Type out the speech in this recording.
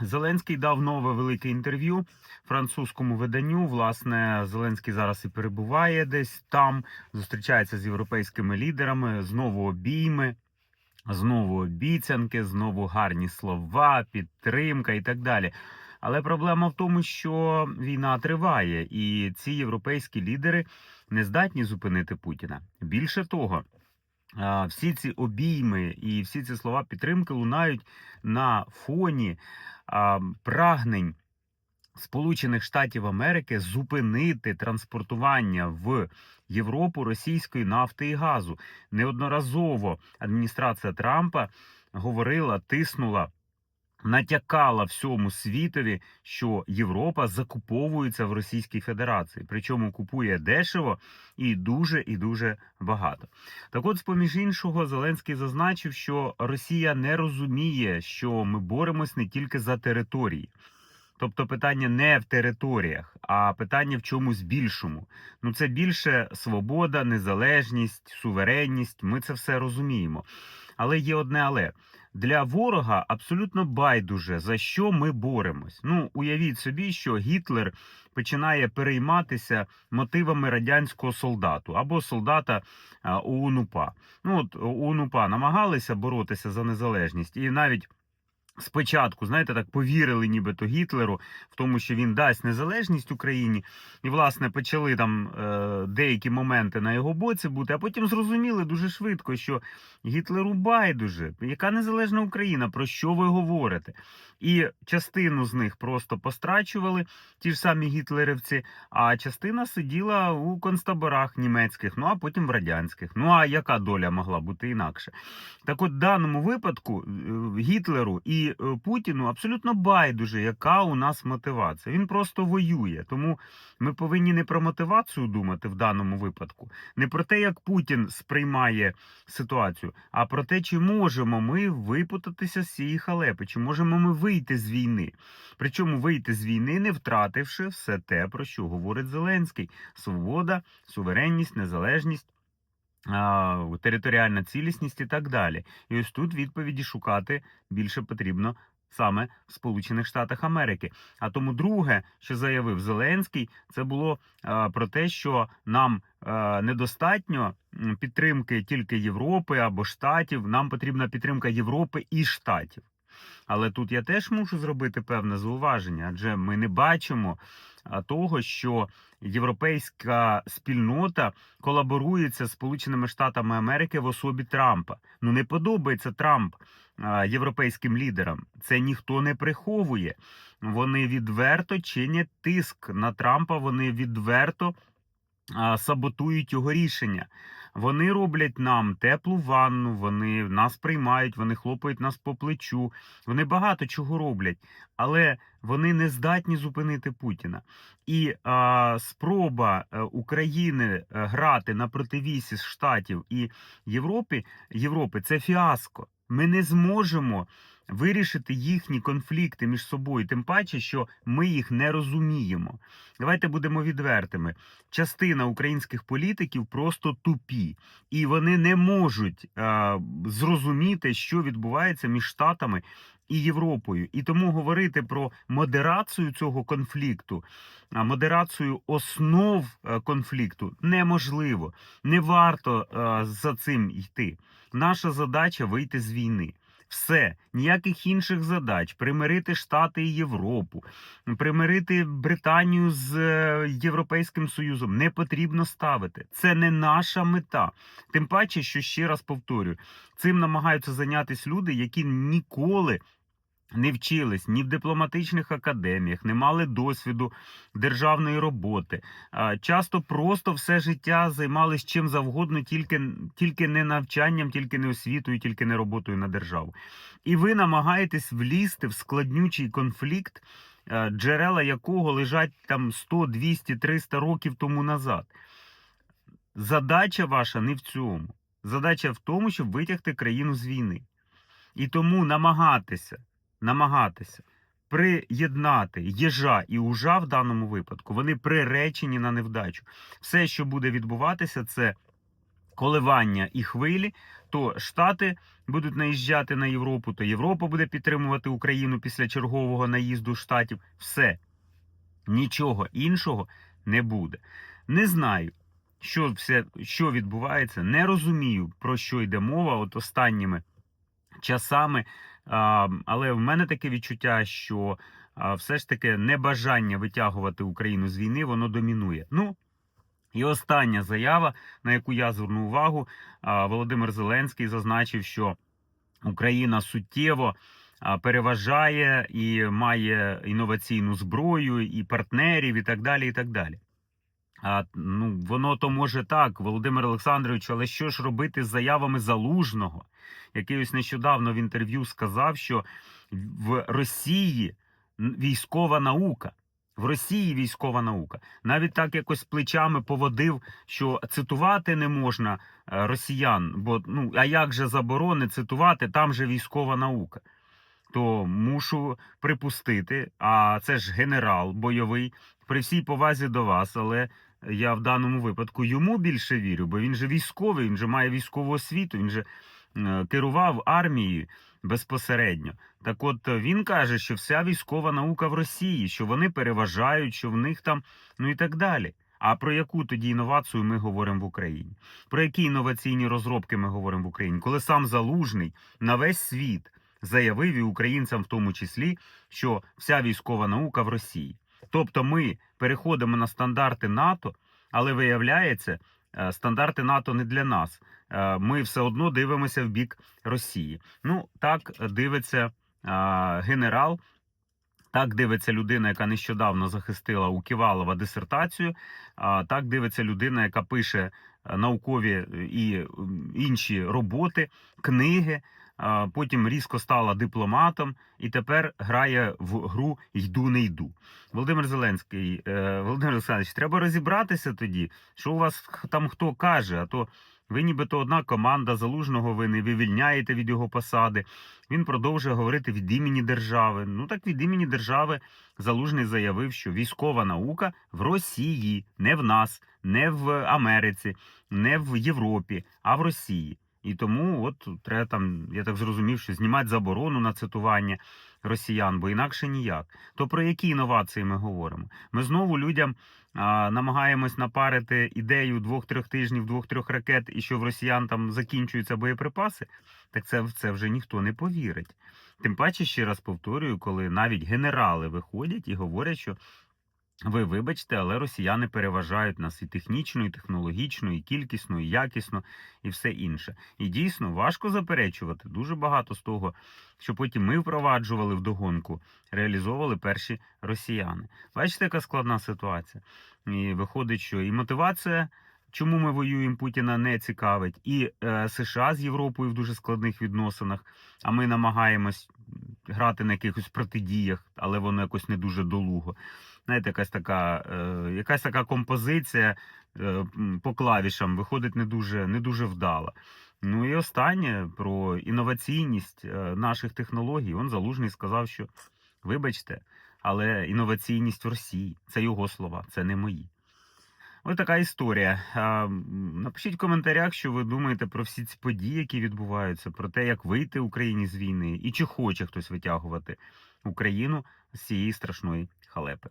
Зеленський дав нове велике інтерв'ю французькому виданню. Власне, Зеленський зараз і перебуває десь там, зустрічається з європейськими лідерами, знову обійми, знову обіцянки, знову гарні слова, підтримка і так далі. Але проблема в тому, що війна триває, і ці європейські лідери не здатні зупинити Путіна. Більше того, всі ці обійми і всі ці слова підтримки лунають на фоні прагнень Сполучених Штатів Америки зупинити транспортування в Європу російської нафти і газу. Неодноразово адміністрація Трампа говорила, тиснула. Натякала всьому світові, що Європа закуповується в Російській Федерації, причому купує дешево і дуже і дуже багато. Так от, з поміж іншого, Зеленський зазначив, що Росія не розуміє, що ми боремось не тільки за території. Тобто питання не в територіях, а питання в чомусь більшому. Ну це більше свобода, незалежність, суверенність. Ми це все розуміємо. Але є одне але. Для ворога абсолютно байдуже за що ми боремось. Ну уявіть собі, що Гітлер починає перейматися мотивами радянського солдату або солдата ОУНУПА. Ну от ОУН-УПА намагалися боротися за незалежність, і навіть спочатку, знаєте, так повірили, нібито Гітлеру в тому, що він дасть незалежність Україні, і власне почали там е, деякі моменти на його боці бути, а потім зрозуміли дуже швидко, що Гітлеру байдуже, яка незалежна Україна, про що ви говорите? І частину з них просто пострачували, ті ж самі гітлерівці, а частина сиділа у концтаборах німецьких, ну а потім в радянських. Ну а яка доля могла бути інакше? Так от в даному випадку е, Гітлеру і е, Путіну абсолютно байдуже, яка у нас мотивація. Він просто воює. Тому ми повинні не про мотивацію думати в даному випадку, не про те, як Путін сприймає ситуацію, а про те, чи можемо ми випутатися з цієї халепи, чи можемо ми вийти з війни. Причому вийти з війни, не втративши все те, про що говорить Зеленський: свобода, суверенність, незалежність. Територіальна цілісність і так далі. І ось тут відповіді шукати більше потрібно саме в Сполучених Штатах Америки. А тому, друге, що заявив Зеленський, це було про те, що нам недостатньо підтримки тільки Європи або Штатів. Нам потрібна підтримка Європи і Штатів. Але тут я теж мушу зробити певне зауваження, адже ми не бачимо того, що європейська спільнота колаборується з Сполученими Штатами Америки в особі Трампа. Ну не подобається Трамп європейським лідерам. Це ніхто не приховує. Вони відверто чинять тиск на Трампа. Вони відверто саботують його рішення. Вони роблять нам теплу ванну, вони нас приймають, вони хлопають нас по плечу. Вони багато чого роблять, але вони не здатні зупинити Путіна. І а, спроба е, України е, грати на противісі Штатів і Європи, Європи це фіаско. Ми не зможемо вирішити їхні конфлікти між собою, тим паче, що ми їх не розуміємо. Давайте будемо відвертими. Частина українських політиків просто тупі, і вони не можуть е, зрозуміти, що відбувається між Штатами і Європою. І тому говорити про модерацію цього конфлікту, модерацію основ е, конфлікту неможливо. Не варто е, за цим йти. Наша задача вийти з війни. Все, ніяких інших задач примирити Штати і Європу, примирити Британію з е, Європейським Союзом не потрібно ставити. Це не наша мета. Тим паче, що ще раз повторюю, цим намагаються зайнятися люди, які ніколи. Не вчились ні в дипломатичних академіях, не мали досвіду державної роботи. Часто просто все життя займались чим завгодно, тільки, тільки не навчанням, тільки не освітою, тільки не роботою на державу. І ви намагаєтесь влізти в складнючий конфлікт, е, джерела якого лежать там 100, 200, 300 років тому назад. Задача ваша не в цьому. Задача в тому, щоб витягти країну з війни. І тому намагатися, намагатися приєднати єжа і ужа в даному випадку, вони приречені на невдачу. Все, що буде відбуватися, це коливання і хвилі, то Штати будуть наїжджати на Європу, то Європа буде підтримувати Україну після чергового наїзду штатів. Все. Нічого іншого не буде. Не знаю, що все, що відбувається, не розумію, про що йде мова от останніми часами. Але в мене таке відчуття, що все ж таки небажання витягувати Україну з війни, воно домінує. Ну, і остання заява, на яку я зверну увагу, Володимир Зеленський зазначив, що Україна суттєво переважає і має інноваційну зброю, і партнерів, і так далі. і так далі. А, ну, воно то може так, Володимир Олександрович, але що ж робити з заявами залужного, який ось нещодавно в інтерв'ю сказав, що в Росії військова наука. В Росії військова наука. Навіть так якось плечами поводив, що цитувати не можна е, росіян, бо ну а як же заборони цитувати, там же військова наука. То мушу припустити, а це ж генерал бойовий, при всій повазі до вас, але я в даному випадку йому більше вірю, бо він же військовий, він же має військову освіту, він же керував армією безпосередньо. Так от е, він каже, що вся військова наука в Росії, що вони переважають, що в них там, ну і так далі. А про яку тоді інновацію ми говоримо в Україні? Про які інноваційні розробки ми говоримо в Україні? Коли сам залужний на весь світ заявив і українцям в тому числі, що вся військова наука в Росії. Тобто ми переходимо на стандарти НАТО, але виявляється, е, стандарти НАТО не для нас. Е, Ми все одно дивимося в бік Росії. Ну так дивиться е, генерал. Так дивиться людина, яка нещодавно захистила у Ківалова дисертацію. Так дивиться людина, яка пише е, наукові е, і інші роботи, книги. Потім різко стала дипломатом і тепер грає в гру Йду не йду. Володимир Зеленський, е, Володимир Олександрович, треба розібратися тоді, що у вас там хто каже, а то ви нібито одна команда залужного, ви не вивільняєте від його посади. Він продовжує говорити від імені держави. Ну так від імені держави залужний заявив, що військова наука в Росії, не в нас, не в Америці, не в Європі, а в Росії. І тому от треба там, я так зрозумів, що знімати заборону на цитування росіян, бо інакше ніяк. То про які інновації ми говоримо? Ми знову людям а, намагаємось напарити ідею двох-трьох тижнів, двох-трьох ракет, і що в росіян там закінчуються боєприпаси. Так це це вже ніхто не повірить. Тим паче, ще раз повторюю, коли навіть генерали виходять і говорять, що ви вибачте, але росіяни переважають нас і технічно, і технологічно, і кількісно, і якісно, і все інше. І дійсно важко заперечувати дуже багато з того, що потім ми впроваджували в догонку, реалізовували перші росіяни. Бачите, яка складна ситуація. І виходить, що і мотивація. Чому ми воюємо Путіна не цікавить, і е, США з Європою в дуже складних відносинах. А ми намагаємось грати на якихось протидіях, але воно якось не дуже долуго. Знаєте, якась така, е, якась така композиція е, по клавішам виходить не дуже, не дуже вдала. Ну і останнє про інноваційність е, наших технологій. Он залужний сказав, що вибачте, але інноваційність в Росії це його слова, це не мої. Ось така історія. Напишіть в коментарях, що ви думаєте про всі ці події, які відбуваються, про те, як вийти Україні з війни, і чи хоче хтось витягувати Україну з цієї страшної халепи.